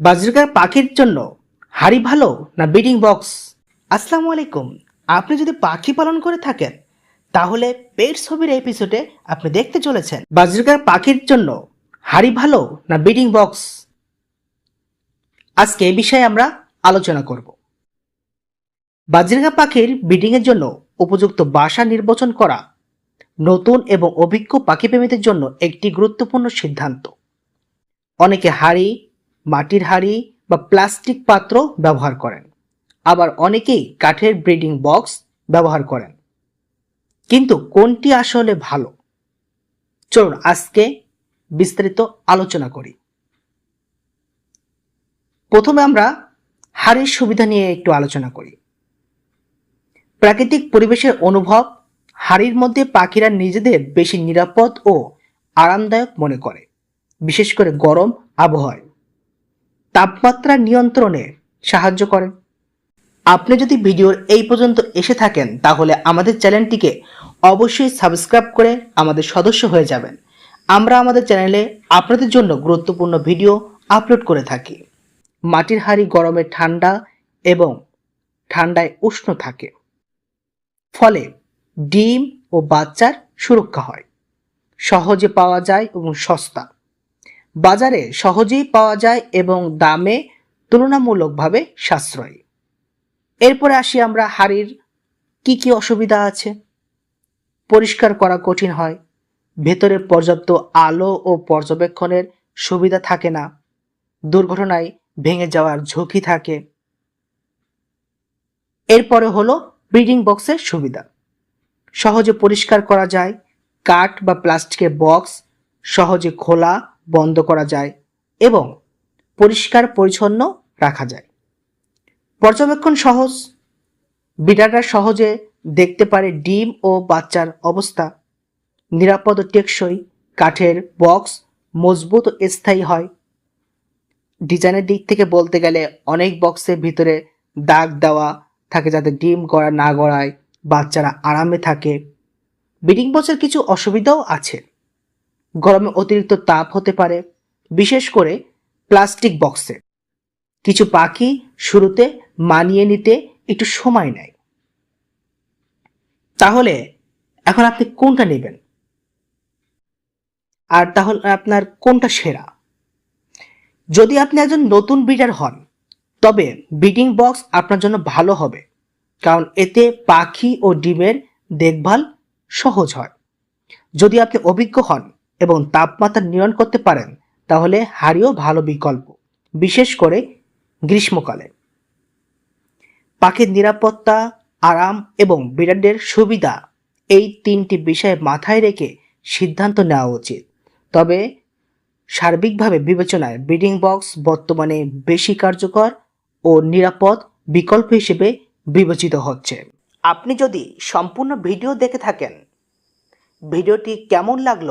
বাজরিকার পাখির জন্য হাড়ি ভালো না ব্রিডিং বক্স? আসসালামু আলাইকুম। আপনি যদি পাখি পালন করে থাকেন, তাহলে পেট ছবির এপিসোডে আপনি দেখতে চলেছেন। বাজরিকার পাখির জন্য হাড়ি ভালো না ব্রিডিং বক্স? আজকে এ বিষয়ে আমরা আলোচনা করব। বাজরিকা পাখির ব্রিডিংয়ের জন্য উপযুক্ত বাসা নির্বাচন করা নতুন এবং অভিজ্ঞ পাখিপ্রেমীদের জন্য একটি গুরুত্বপূর্ণ সিদ্ধান্ত। অনেকে হাড়ি মাটির হাড়ি বা প্লাস্টিক পাত্র ব্যবহার করেন। আবার অনেকেই কাঠের ব্রিডিং বক্স ব্যবহার করেন। কিন্তু কোনটি আসলে ভালো? চলুন আজকে বিস্তারিত আলোচনা করি। প্রথমে আমরা হাড়ির সুবিধা নিয়ে একটু আলোচনা করি। প্রাকৃতিক পরিবেশের অনুভব হাড়ির মধ্যে পাখিরা নিজেদের বেশি নিরাপদ ও আরামদায়ক মনে করে, বিশেষ করে গরম আবহাওয়ায়। তাপমাত্রা নিয়ন্ত্রণে সাহায্য করে। আপনি যদি ভিডিওর এই পর্যন্ত এসে থাকেন, তাহলে আমাদের চ্যানেলটিকে অবশ্যই সাবস্ক্রাইব করে আমাদের সদস্য হয়ে যাবেন। আমরা আমাদের চ্যানেলে আপনাদের জন্য গুরুত্বপূর্ণ ভিডিও আপলোড করে থাকি। মাটির হাড়ি গরমে ঠান্ডা এবং ঠান্ডায় উষ্ণ থাকে। ফলে ডিম ও বাচ্চার সুরক্ষা হয়। সহজে পাওয়া যায় এবং সস্তা। বাজারে সহজেই পাওয়া যায় এবং দামে তুলনামূলকভাবে সাশ্রয়ী। এরপরে আসি আমরা হাড়ির কি কি অসুবিধা আছে। পরিষ্কার করা কঠিন হয়। ভেতরে পর্যাপ্ত আলো ও পর্যবেক্ষণের সুবিধা থাকে না। দুর্ঘটনায় ভেঙে যাওয়ার ঝুঁকি থাকে। এরপরে হলো ব্রিডিং বক্সের সুবিধা। সহজে পরিষ্কার করা যায়। কাঠ বা প্লাস্টিকের বক্স সহজে খোলা বন্ধ করা যায় এবং পরিষ্কার পরিচ্ছন্ন রাখা যায়। পর্যবেক্ষণ সহজ। বিড়ালরা সহজে দেখতে পারে ডিম ও বাচ্চার অবস্থা। নিরাপদ টেকসই কাঠের বক্স মজবুত ও স্থায়ী হয়। ডিজাইনের দিক থেকে বলতে গেলে অনেক বক্সের ভিতরে দাগ দেওয়া থাকে যাতে ডিম গড়া না গড়ায় বাচ্চারা আরামে থাকে। ব্রিডিং বক্সের কিছু অসুবিধাও আছে। গরমে অতিরিক্ত তাপ হতে পারে, বিশেষ করে প্লাস্টিক বক্সে। কিছু পাখি শুরুতে মানিয়ে নিতে একটু সময় নেয়। তাহলে এখন আপনি কোনটা নেবেন? আর তাহলে আপনার কোনটা সেরা? যদি আপনি একজন নতুন ব্রিডার হন, তবে ব্রিডিং বক্স আপনার জন্য ভালো হবে, কারণ এতে পাখি ও ডিমের দেখভাল সহজ হয়। যদি আপনি অভিজ্ঞ হন এবং তাপমাত্রা নিয়ন্ত্রণ করতে পারেন, তাহলে হাড়িও ভালো বিকল্প, বিশেষ করে গ্রীষ্মকালে। পাখির নিরাপত্তা, আরাম এবং বিড়ালদের সুবিধা, এই তিনটি বিষয় মাথায় রেখে সিদ্ধান্ত নেওয়া উচিত। তবে সার্বিকভাবে বিবেচনায় ব্রিডিং বক্স বর্তমানে বেশি কার্যকর ও নিরাপদ বিকল্প হিসেবে বিবেচিত হচ্ছে। আপনি যদি সম্পূর্ণ ভিডিও দেখে থাকেন, ভিডিওটি কেমন লাগল